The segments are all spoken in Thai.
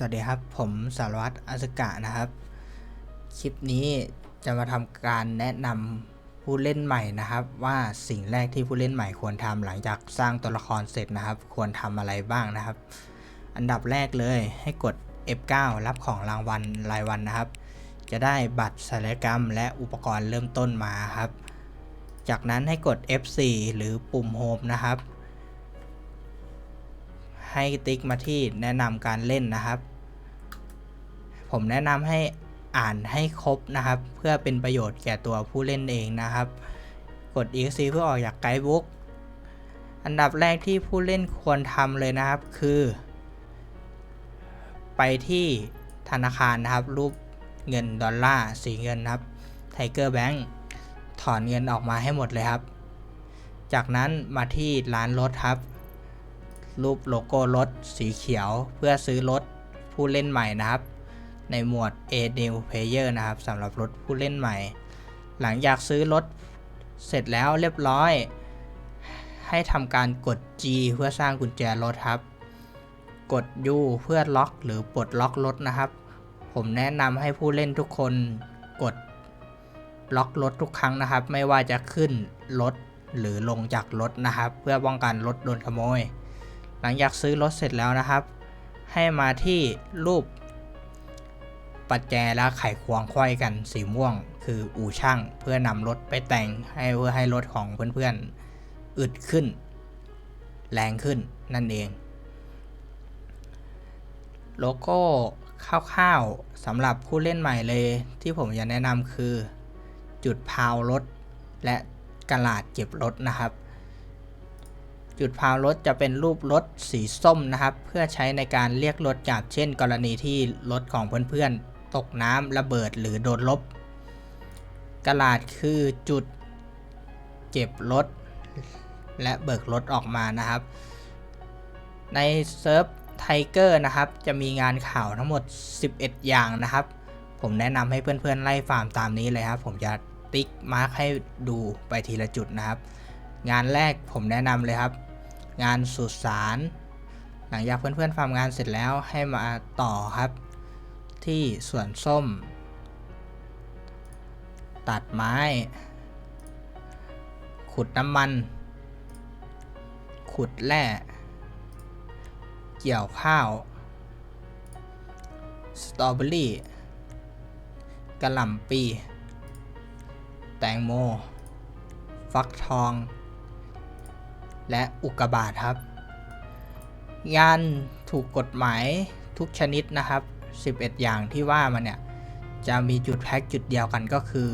สวัสดีครับ ผมสารวัตรอสกะนะครับ คลิปนี้จะมาทำการแนะนำผู้เล่นใหม่นะครับ ว่าสิ่งแรกที่ผู้เล่นใหม่ควรทำหลังจากสร้างตัวละครเสร็จนะครับ ควรทำอะไรบ้างนะครับ อันดับแรกเลยให้กด F9 รับของรางวัลรายวันนะครับ จะได้บัตรศัลยกรรมและอุปกรณ์เริ่มต้นมาครับ จากนั้นให้กด F4 หรือปุ่มโฮมนะครับ ให้ติ๊กมาที่แนะนำการเล่นนะครับ ผมแนะนำให้อ่านให้ครบนะครับ เพื่อเป็นประโยชน์แก่ตัวผู้เล่นเองนะครับ กด exe เพื่อออกจากไกด์บุ๊กอันดับแรกที่ผู้เล่นควรทำเลยนะครับคือ ไปที่ธนาคารนะครับ รูปเงินดอลลาร์สีเงินนะครับ Tiger Bank ถอนเงินออกมาให้หมดเลยครับ จากนั้นมาที่ร้านรถครับ รูปโลโก้รถสีเขียวเพื่อซื้อรถผู้เล่นใหม่นะครับ ในหมวด A New Player นะครับสำหรับรถผู้เล่นใหม่ หลังจากซื้อรถเสร็จแล้วเรียบร้อย ให้ทำการกด G เพื่อสร้างกุญแจรถครับ กด U เพื่อล็อกหรือปลดล็อกรถนะครับ ผมแนะนำให้ผู้เล่นทุกคนกดล็อกรถทุกครั้งนะครับ ไม่ว่าจะขึ้นรถหรือลงจากรถนะครับ เพื่อป้องกันรถโดนขโมย หลังจากซื้อรถเสร็จแล้วนะครับ ให้มาที่รูป ปัจแจและไขควงไขว้กันสีม่วง คืออู่ช่างเพื่อนำรถไปแต่งให้เพื่อให้รถของเพื่อนๆอึดขึ้น แรงขึ้นนั่นเอง โลโก้คร่าวๆสำหรับผู้เล่นใหม่เลยที่ผมจะแนะนำคือ จุดพาวรถ และกระลาดเก็บรถนะครับ จุดพาวรถจะเป็นรูปรถสีส้มนะครับ เพื่อใช้ในการเรียกรถจับเช่น กรณีที่รถของเพื่อนๆ ตกน้ำระเบิดหรือโดนลบ กระลาดคือจุดเก็บรถ และเบิกรถออกมานะครับ ในเซิร์ฟไทเกอร์นะครับ จะมีงานข่าวทั้งหมด 11 อย่างนะครับ ผมแนะนำให้เพื่อนๆ ไล่ฟาร์มตามนี้เลยครับ ผมจะติ๊กมาร์คให้ดูไปทีละจุดนะครับ งานแรกผมแนะนำเลยครับ งานสุสานหลังจากเพื่อนๆฟาร์มงานเสร็จแล้วให้มาต่อครับ ที่สวนส้ม ตัดไม้ ขุดน้ำมัน ขุดแร่ เกี่ยวข้าว สตรอเบอรี่กระหล่ำปี แตงโม ฟักทอง และอุกกาบาตครับงานถูกกฎหมายทุกชนิดนะครับ 11 อย่างที่ว่ามาเนี่ย จะมีจุดแพ็กจุดเดียวกันก็คือ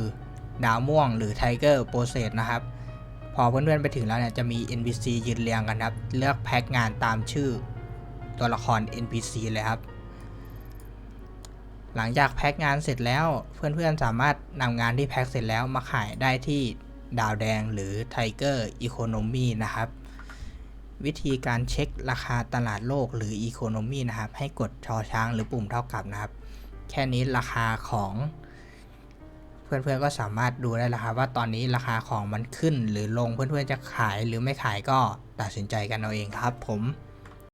ดาวม่วงหรือไทเกอร์โปรเซสนะครับ พอเพื่อนๆไปถึงแล้วเนี่ย จะมี NPC ยืนเรียงกันครับ เลือกแพ็กงานตามชื่อตัวละคร NPC เลยครับ หลังจากแพ็กงานเสร็จแล้วเพื่อนๆสามารถนำงานที่แพ็กเสร็จแล้วมาขายได้ที่ดาวแดงหรือ Tiger Economy นะครับ วิธีการเช็คราคาตลาดโลกหรือ Economy นะครับ ให้กดชอช้างหรือปุ่มเท่ากับนะครับ แค่นี้ราคาของ เพื่อนๆก็สามารถดูได้แล้วครับว่าตอนนี้ราคาของมันขึ้นหรือลงเพื่อนๆจะขายหรือไม่ขายก็ตัดสินใจกันเอาเองครับผม